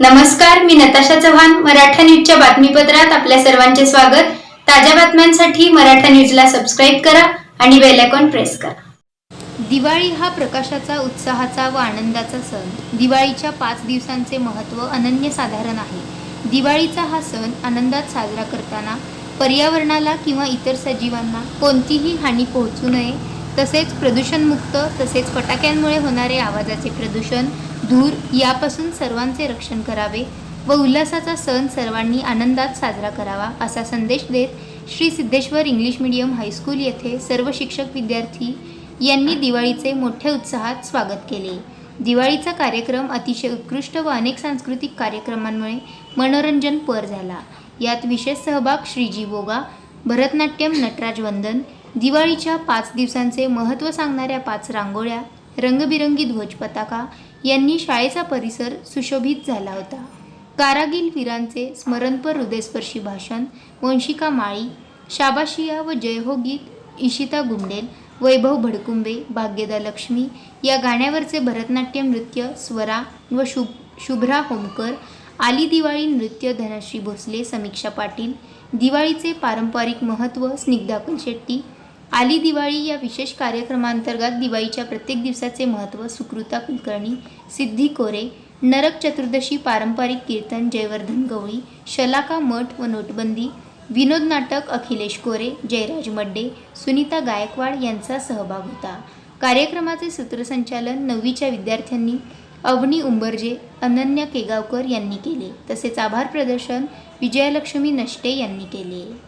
नमस्कार मी नताशा चव्हाण मराठा न्यूजच्या बातमीपत्रात आपल्या सर्वांचे स्वागत. ताज्या बातम्यांसाठी मराठा न्यूजला सबस्क्राईब करा आणि बेल आयकॉन प्रेस करा. दिवाळी हा प्रकाशाचा उत्साहाचा व आनंदाचा सण. दिवाळीच्या पाच दिवसांचे महत्त्व अनन्यसाधारण आहे. दिवाळीचा हा सण आनंदात साजरा करताना पर्यावरणाला किंवा इतर सजीवांना कोणतीही हानी पोहोचू नये. तसेच प्रदूषणमुक्त तसेच फटाक्यांमुळे होणारे आवाजाचे प्रदूषण धूर यापासून सर्वांचे रक्षण करावे व उल्हासाचा सण सर्वांनी आनंदात साजरा करावा असा संदेश देत Shri Siddheshwar English medium high school येथे सर्व शिक्षक विद्यार्थी यांनी दिवाळीचे मोठ्या उत्साहात स्वागत केले. दिवाळीचा कार्यक्रम अतिशय उत्कृष्ट व अनेक सांस्कृतिक कार्यक्रमांमुळे मनोरंजनपर झाला. यात विशेष सहभाग श्रीजी बोगा भरतनाट्यम नटराज वंदन दिवाळीच्या पाच दिवसांचे महत्त्व सांगणाऱ्या पाच रांगोळ्या रंगबिरंगी ध्वज पताका यांनी शाळेचा परिसर सुशोभित झाला होता. कारागिल वीरांचे स्मरणपर हृदयस्पर्शी भाषण वंशिका माळी शाबाशिया व जयहो गीत इशिता गुंडेल वैभव भडकुंबे भाग्यदा लक्ष्मी या गाण्यावरचे भरतनाट्यम नृत्य स्वरा व शुभ शुभ्रा होमकर आली दिवाळी नृत्य धनश्री भोसले समीक्षा पाटील दिवाळीचे पारंपरिक महत्त्व स्निग्धा कुलशेट्टी आली दिवाळी या विशेष कार्यक्रमांतर्गत दिवाळीच्या प्रत्येक दिवसाचे महत्त्व सुकृता कुलकर्णी सिद्धी कोरे नरक चतुर्दशी पारंपरिक कीर्तन जयवर्धन गवळी शलाका मठ व नोटबंदी विनोद नाटक अखिलेश कोरे जयराज मड्डे सुनीता गायकवाड यांचा सहभाग होता. कार्यक्रमाचे सूत्रसंचालन नववीच्या विद्यार्थ्यांनी अवनी उंबरजे अनन्या केगावकर यांनी केले. तसेच आभार प्रदर्शन विजयलक्ष्मी नष्टे यांनी केले.